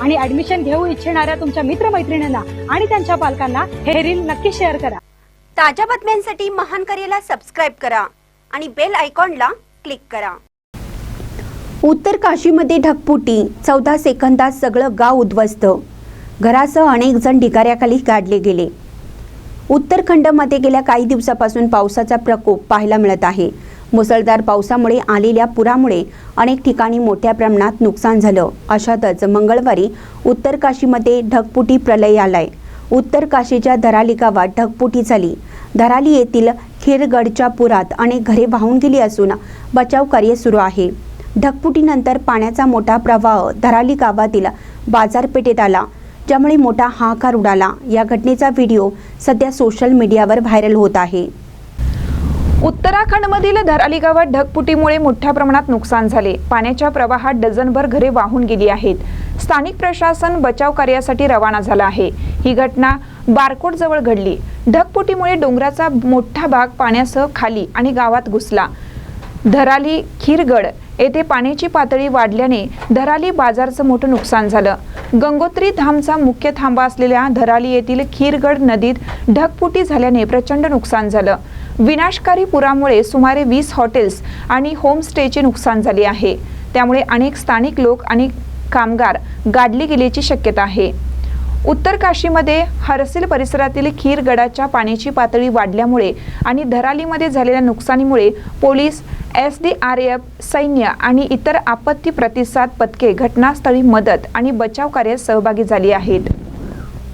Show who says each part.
Speaker 1: आणि ऍडमिशन घेऊ इच्छिणाऱ्या तुमच्या मित्रमैत्रिणींना आणि त्यांच्या पालकांना हे रील नक्की शेअर करा.
Speaker 2: ताज्या बातम्यांसाठी महान करेला सबस्क्राईब करा आणि बेल आयकॉनला क्लिक करा.
Speaker 3: उत्तर काशीमध्ये ढगपुटी चौदा सेकंदात सगळं गाव उद्ध्वस्त. घरासह अनेक जण ढिगाऱ्याखाली गाडले गेले. उत्तरखंडमध्ये गेल्या काही दिवसापासून पावसाचा प्रकोप पाहायला मिळत आहे. मुसळधार पावसामुळे आलेल्या पुरामुळे अनेक ठिकाणी मोठ्या प्रमाणात नुकसान झालं. अशातच मंगळवारी उत्तर काशीमध्ये ढगपुटी प्रलय आलाय. उत्तर काशीच्या धराली गावात ढगपुटी झाली. धराली येथील खीरगडच्या पुरात अनेक घरे वाहून गेली असून बचाव कार्य सुरू आहे. ढगपुटीनंतर पाण्याचा मोठा प्रवाह धराली गावातील बाजारपेठेत आला ज्यामुळे मोठा हाहाकार उडाला. या घटनेचा व्हिडिओ सध्या सोशल मीडियावर व्हायरल होत आहे.
Speaker 4: उत्तराखंडमधील धराली गावात ढगफुटीमुळे मोठ्या प्रमाणात नुकसान झाले. पाण्याच्या प्रवाहात डझनभर घरे वाहून गेली आहेत. स्थानिक प्रशासन बचाव कार्यासाठी रवाना झालं आहे. ही घटना बारकोट जवळ घडली. ढगफुटीमुळे डोंगराचा मोठा भाग पाण्यासह खाली आणि गावात घुसला. धराली खीरगड येथे पाण्याची पातळी वाढल्याने धराली बाजारचं मोठं नुकसान झालं. गंगोत्री धामचा मुख्य थांबा असलेल्या धराली येथील खीरगड नदीत ढगफुटी झाल्याने प्रचंड नुकसान झालं. विनाशकारी पुरामुळे सुमारे वीस हॉटेल्स आणि होमस्टेचे नुकसान झाले आहे. त्यामुळे अनेक स्थानिक लोक आणि कामगार गाडली गेल्याची शक्यता आहे. उत्तर काशीमध्ये हरसिल परिसरातील खीरगडाच्या पाण्याची पातळी वाढल्यामुळे आणि धरालीमध्ये झालेल्या नुकसानीमुळे police S D R F सैन्य आणि इतर आपत्ती प्रतिसाद पथके घटनास्थळी मदत आणि बचाव कार्यात सहभागी झाली आहेत.